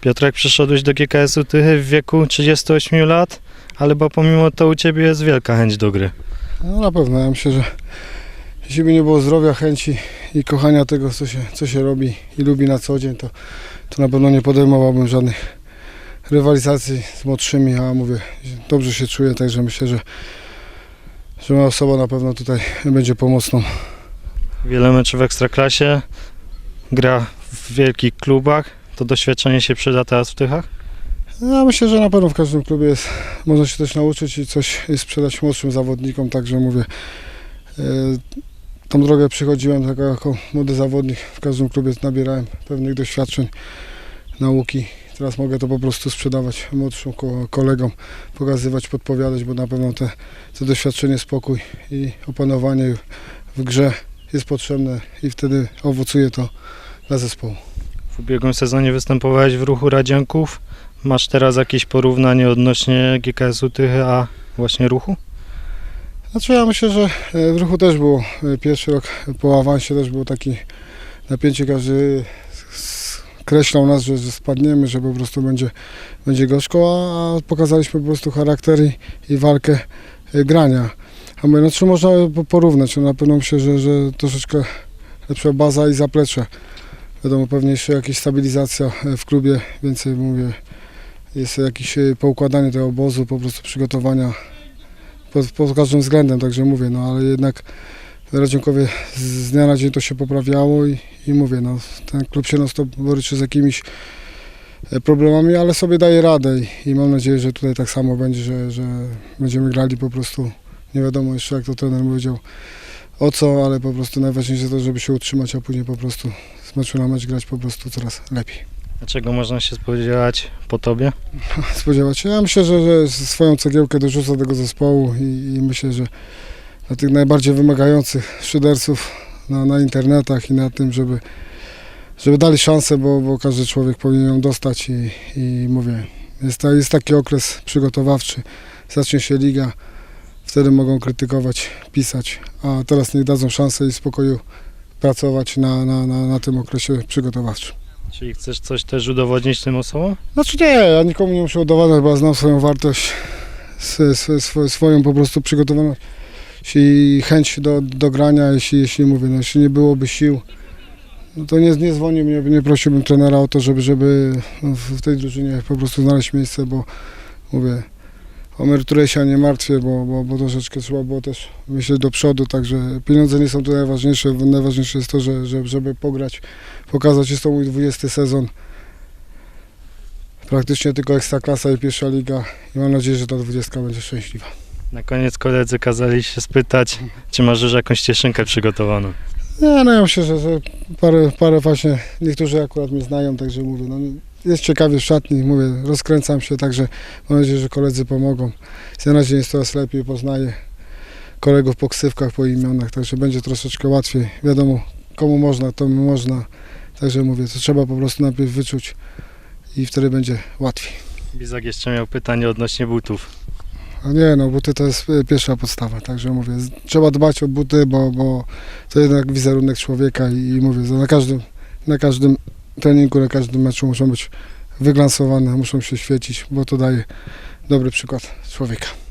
Piotrek, przyszedłeś do GKS-u Tychy w wieku 38 lat, ale bo pomimo to u Ciebie jest wielka chęć do gry. No na pewno, ja myślę, że jeśli by nie było zdrowia, chęci i kochania tego, co się, co się robi i lubi na co dzień, to, to na pewno nie podejmowałbym żadnych rywalizacji z młodszymi, a mówię, dobrze się czuję, także myślę, że, że moja osoba na pewno tutaj będzie pomocną. Wiele meczów w Ekstraklasie, gra w wielkich klubach. To doświadczenie się przyda teraz w Tychach? Ja myślę, że na pewno w każdym klubie jest, można się też nauczyć i coś sprzedać młodszym zawodnikom, także mówię, e, tą drogę przychodziłem jako, jako młody zawodnik, w każdym klubie nabierałem pewnych doświadczeń, nauki. Teraz mogę to po prostu sprzedawać młodszym ko- kolegom, pokazywać, podpowiadać, bo na pewno te, te doświadczenie, spokój i opanowanie w grze jest potrzebne i wtedy owocuje to dla zespołu. W ubiegłym sezonie występowałeś w ruchu Radzianków. Masz teraz jakieś porównanie odnośnie GKS-u Tychy, a właśnie ruchu? Znaczy ja myślę, że e, w ruchu też było e, pierwszy rok po awansie też było taki napięcie, każdy kreślał nas, że, że spadniemy, że po prostu będzie, będzie gorzko, a, a pokazaliśmy po prostu charakter i, i walkę e, grania. A my, no czy można po- porównać, no, na pewno myślę, że, że troszeczkę lepsza baza i zaplecze. Wiadomo, pewnie jeszcze jakaś stabilizacja e, w klubie, więcej mówię, jest jakieś e, poukładanie tego obozu, po prostu przygotowania pod, pod każdym względem, także mówię, no ale jednak Radziunkowie z- z dnia na dzień to się poprawiało i, i mówię, no ten klub się non stop boryczy z jakimiś e, problemami, ale sobie daje radę i, i mam nadzieję, że tutaj tak samo będzie, że, że będziemy grali po prostu, nie wiadomo jeszcze jak to trener powiedział, o co, ale po prostu najważniejsze to, żeby się utrzymać, a później po prostu z meczu na mecz grać po prostu coraz lepiej. A czego można się spodziewać po Tobie? spodziewać się. Ja myślę, że, że swoją cegiełkę dorzucę do tego zespołu i, i myślę, że dla tych najbardziej wymagających szyderców na, na internetach i na tym, żeby, żeby dali szansę, bo, bo każdy człowiek powinien ją dostać i, i mówię, jest, ta, jest taki okres przygotowawczy, zacznie się liga, wtedy mogą krytykować, pisać, a teraz niech dadzą szansę i spokoju pracować na, na, na, na tym okresie przygotowawczym. Czyli chcesz coś też udowodnić tym osobom? Znaczy nie, ja nikomu nie muszę udowadniać, bo ja znam swoją wartość, sw- sw- sw- swoją po prostu przygotowaność i chęć do, do grania, jeśli, jeśli mówię, no, jeśli nie byłoby sił, no to nie, nie dzwonił mnie, nie prosiłbym trenera o to, żeby, żeby w tej drużynie po prostu znaleźć miejsce, bo mówię, o emeryturę się nie martwię, bo, bo, bo troszeczkę trzeba było też myśleć do przodu, także pieniądze nie są tu najważniejsze, najważniejsze jest to, że, że, żeby pograć, pokazać, jest to mój 20 sezon, praktycznie tylko Ekstraklasa i pierwsza liga i mam nadzieję, że ta 20 będzie szczęśliwa. Na koniec koledzy kazali się spytać, czy masz już jakąś cieszynkę przygotowaną. Nie, no ja myślę, że, że parę, parę właśnie, niektórzy akurat mnie znają, także mówię, no jest ciekawie w szatni, mówię, rozkręcam się, także mam nadzieję, że koledzy pomogą. Z na dzień jest coraz lepiej, poznaję kolegów po ksywkach, po imionach, także będzie troszeczkę łatwiej. Wiadomo, komu można, to można, także mówię, to trzeba po prostu najpierw wyczuć i wtedy będzie łatwiej. Bizak jeszcze miał pytanie odnośnie butów. A nie, no buty to jest e, pierwsza podstawa, także mówię, trzeba dbać o buty, bo, bo to jednak wizerunek człowieka i, i mówię, że na każdym, na każdym treningu, na każdym meczu muszą być wyglansowane, muszą się świecić, bo to daje dobry przykład człowieka.